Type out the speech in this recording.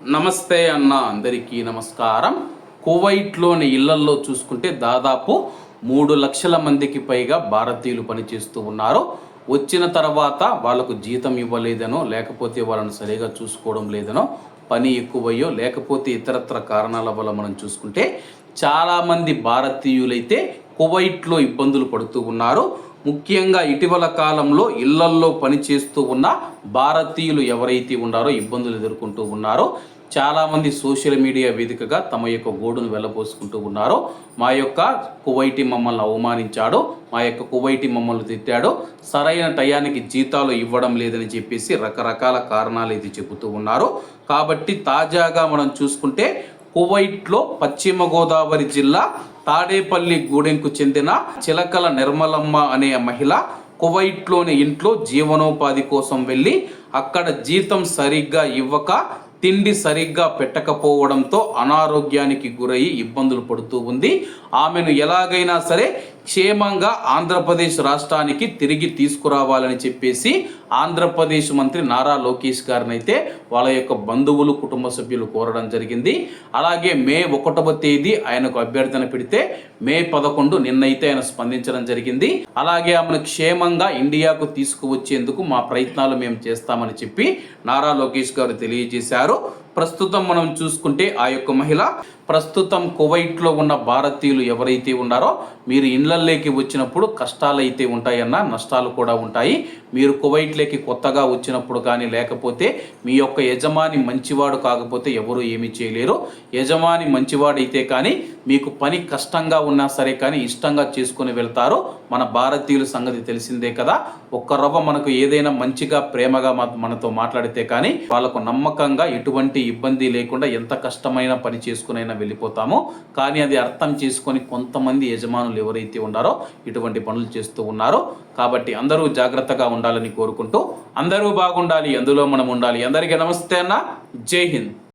నమస్తే అన్న అందరికీ నమస్కారం. కువైట్లోని ఇళ్ళల్లో చూసుకుంటే దాదాపు మూడు లక్షల మందికి పైగా భారతీయులు పనిచేస్తూ ఉన్నారు. వచ్చిన తర్వాత వాళ్ళకు జీతం ఇవ్వలేదనో లేకపోతే వాళ్ళని సరిగా చూసుకోవడం లేదనో పని ఎక్కువయ్యో లేకపోతే ఇతరత్ర కారణాల వల్ల మనం చూసుకుంటే చాలామంది భారతీయులైతే కువైట్లో ఇబ్బందులు పడుతూ ఉన్నారు. ముఖ్యంగా ఇటీవల కాలంలో ఇళ్ళల్లో పనిచేస్తూ ఉన్న భారతీయులు ఎవరైతే ఉన్నారో ఇబ్బందులు ఎదుర్కొంటూ ఉన్నారో చాలామంది సోషల్ మీడియా వేదికగా తమ యొక్క గోడును వెళ్ళబోసుకుంటూ ఉన్నారో మా యొక్క కువైటి మమ్మల్ని అవమానించాడు మా యొక్క కువైటి మమ్మల్ని తిట్టాడు సరైన టయానికి జీతాలు ఇవ్వడం లేదని చెప్పేసి రకరకాల కారణాలు ఇది చెబుతూ ఉన్నారు. కాబట్టి తాజాగా మనం చూసుకుంటే కువైట్లో పశ్చిమ గోదావరి జిల్లా తాడేపల్లి గూడెంకు చెందిన చిలకల నిర్మలమ్మ అనే మహిళ కువైట్లోని ఇంట్లో జీవనోపాధి కోసం వెళ్ళి అక్కడ జీతం సరిగ్గా ఇవ్వక తిండి సరిగ్గా పెట్టకపోవడంతో అనారోగ్యానికి గురయ్యి ఇబ్బందులు పడుతూ ఉంది. ఆమెను ఎలాగైనా సరే క్షేమంగా ఆంధ్రప్రదేశ్ రాష్ట్రానికి తిరిగి తీసుకురావాలని చెప్పేసి ఆంధ్రప్రదేశ్ మంత్రి నారా లోకేష్ గారిని అయితే వాళ్ళ యొక్క బంధువులు కుటుంబ సభ్యులు కోరడం జరిగింది. అలాగే మే ఒకటవ తేదీ ఆయనకు అభ్యర్థన పెడితే మే పదకొండు నిన్నైతే ఆయన స్పందించడం జరిగింది. అలాగే ఆమెను క్షేమంగా ఇండియాకు తీసుకువచ్చేందుకు మా ప్రయత్నాలు మేము చేస్తామని చెప్పి నారా లోకేష్ గారు తెలియజేశారు. ప్రస్తుతం మనం చూసుకుంటే ఆ యొక్క మహిళ ప్రస్తుతం కువైట్లో ఉన్న భారతీయులు ఎవరైతే ఉన్నారో మీరు ఇళ్ళలోకి వచ్చినప్పుడు కష్టాలు అయితే ఉంటాయన్న నష్టాలు కూడా ఉంటాయి. మీరు కువైట్లోకి కొత్తగా వచ్చినప్పుడు కానీ లేకపోతే మీ యొక్క యజమాని మంచివాడు కాకపోతే ఎవరు ఏమీ చేయలేరు. యజమాని మంచివాడైతే కానీ మీకు పని కష్టంగా ఉన్నా సరే కానీ ఇష్టంగా చేసుకుని వెళ్తారు. మన భారతీయుల సంగతి తెలిసిందే కదా. ఒక్క రవ్వ మనకు ఏదైనా మంచిగా ప్రేమగా మనతో మాట్లాడితే కానీ వాళ్ళకు నమ్మకంగా ఎటువంటి ఇబ్బంది లేకుండా ఎంత కష్టమైన పని చేసుకునైనా వెళ్ళిపోతాము కానీ అది అర్థం చేసుకొని కొంతమంది యజమానులు ఎవరైతే ఉన్నారో ఇటువంటి పనులు చేస్తూ ఉన్నారో కాబట్టి అందరూ జాగ్రత్తగా ఉండాలని కోరుకుంటూ అందరూ బాగుండాలి అందులో మనం ఉండాలి. అందరికీ నమస్తే అన్న. జై హింద్.